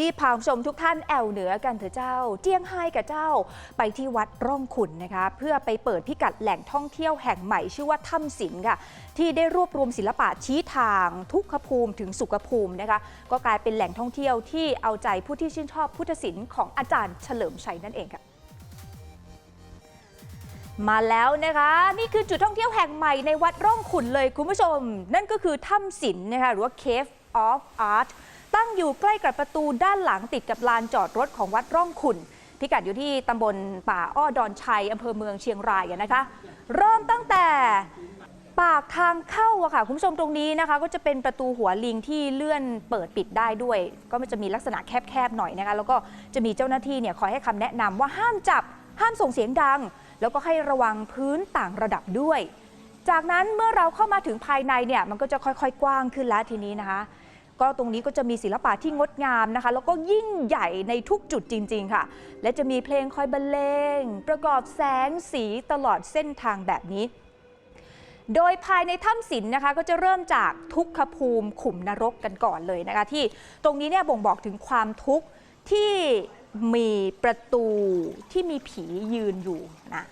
ดีๆพาคุณผู้ชมทุกท่านแอวเหนือกันเถอะเจ้า เจียงไฮ้กับเจ้า ไปที่วัดร่องขุนนะคะ เพื่อไปเปิดพิกัดแหล่งท่องเที่ยวแห่งใหม่ชื่อว่าถ้ำศิลป์ค่ะ ที่ได้รวบรวมศิลปะชี้ทางทุกขภูมิถึงสุขภูมินะคะ ก็กลายเป็นแหล่งท่องเที่ยวที่เอาใจผู้ที่ชื่นชอบพุทธศิลป์ของอาจารย์เฉลิมชัยนั่นเองค่ะมาแล้วนะคะ นี่คือจุดท่องเที่ยวแห่งใหม่ในวัดร่องขุนเลยคุณผู้ชม นั่นก็คือถ้ำศิลป์นะคะหรือว่า Cave of Art ตั้งอยู่ใกล้กับประตูด้านหลังติดกับลานจอดรถของวัดร่องขุนพิกัดอยู่ที่ตำบลป่าอ้อดอนชัยอำเภอเมืองเชียงรายนะคะ เริ่มตั้งแต่ปากทางเข้าอะค่ะคุณผู้ชมตรงนี้นะคะ ก็จะเป็นประตูหัวลิงที่เลื่อนเปิดปิดได้ด้วย ก็มันจะมีลักษณะแคบๆหน่อยนะคะแล้วก็จะมีเจ้าหน้าที่เนี่ยคอยให้คำแนะนำว่าห้ามจับห้ามส่งเสียงดัง แล้วก็ให้ระวังพื้นต่างระดับด้วย จากนั้นเมื่อเราเข้ามาถึงภายในเนี่ยมันก็จะค่อยๆ กว้างขึ้นแล้วทีนี้นะคะ ก็ตรงนี้ก็จะมีศิลปะที่งดงามนะคะ แล้วก็ยิ่งใหญ่ในทุกจุดจริง ๆ ค่ะ และจะมีเพลงคอยบรรเลง ประกอบแสงสีตลอดเส้นทางแบบนี้ โดยภายในถ้ำศิลป์นะคะก็จะเริ่มจากทุกขภูมิขุมนรกกันก่อนเลยนะคะ ที่ตรงนี้เนี่ยบ่งบอกถึงความทุกข์ที่มีประตูที่มีผียืนอยู่นะ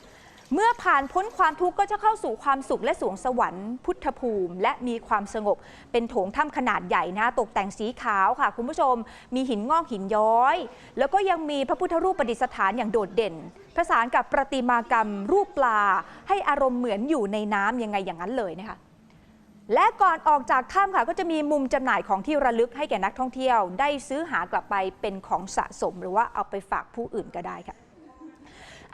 เมื่อผ่านพ้นความทุกข์ก็จะเข้าสู่ความสุขและสวงสวรรค์พุทธภูมิ และมีความสงบ เป็นโถงถ้ำขนาดใหญ่นะตกแต่งสีขาวค่ะ คุณผู้ชม มีหินงอกหินย้อย แล้วก็ยังมีพระพุทธรูปประดิษฐานอย่างโดดเด่นประสานกับประติมากรรมรูปปลา ให้อารมณ์เหมือนอยู่ในน้ำยังไงอย่างนั้นเลยนะคะและก่อนออกจากถ้ำค่ะ ก็จะมีมุมจำหน่ายของที่ระลึกให้แก่นักท่องเที่ยว ได้ซื้อหากลับไปเป็นของสะสม หรือว่าเอาไปฝากผู้อื่นก็ได้ค่ะ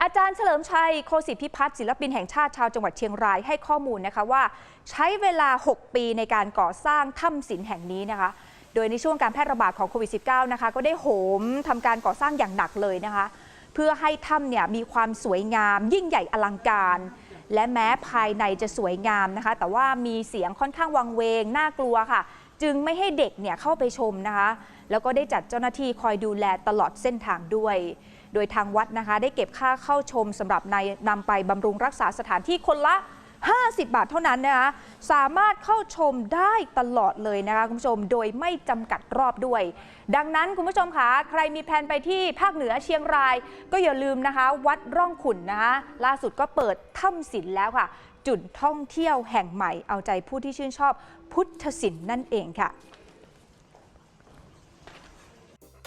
อาจารย์เฉลิมชัยโคสิพิพัฒน์ศิลปินแห่งชาติชาวจังหวัดเชียงรายให้ข้อมูลนะคะว่า ใช้เวลา 6 ปีในการก่อสร้างถ้ำศิลป์แห่งนี้นะคะ โดยในช่วงการแพร่ระบาดของโควิด -19 นะคะ ก็ได้โหมทำการก่อสร้างอย่างหนักเลยนะคะ เพื่อให้ถ้ำเนี่ยมีความสวยงาม ยิ่งใหญ่อลังการ และแม้ภายในจะสวยงามนะคะ แต่ว่ามีเสียงค่อนข้างวังเวงน่ากลัวค่ะ จึงไม่ให้เด็กเนี่ยเข้าไปชมนะคะ แล้วก็ได้จัดเจ้าหน้าที่คอยดูแลตลอดเส้นทางด้วย โดยทางวัดนะคะ ได้เก็บค่าเข้าชมสำหรับในนำไปบำรุงรักษาสถานที่คนละ 50 บาทเท่านั้นนะคะสามารถเข้าชมได้ตลอดเลยนะคะคุณผู้ชมโดยไม่จำกัดรอบด้วย ดังนั้นคุณผู้ชมคะใครมีแผนไปที่ภาคเหนือเชียงราย ก็อย่าลืมนะคะ วัดร่องขุนนะคะล่าสุดก็เปิดถ้ำศิลป์แล้วค่ะ จุดท่องเที่ยวแห่งใหม่เอาใจผู้ที่ชื่นชอบพุทธศิลป์นั่นเองค่ะ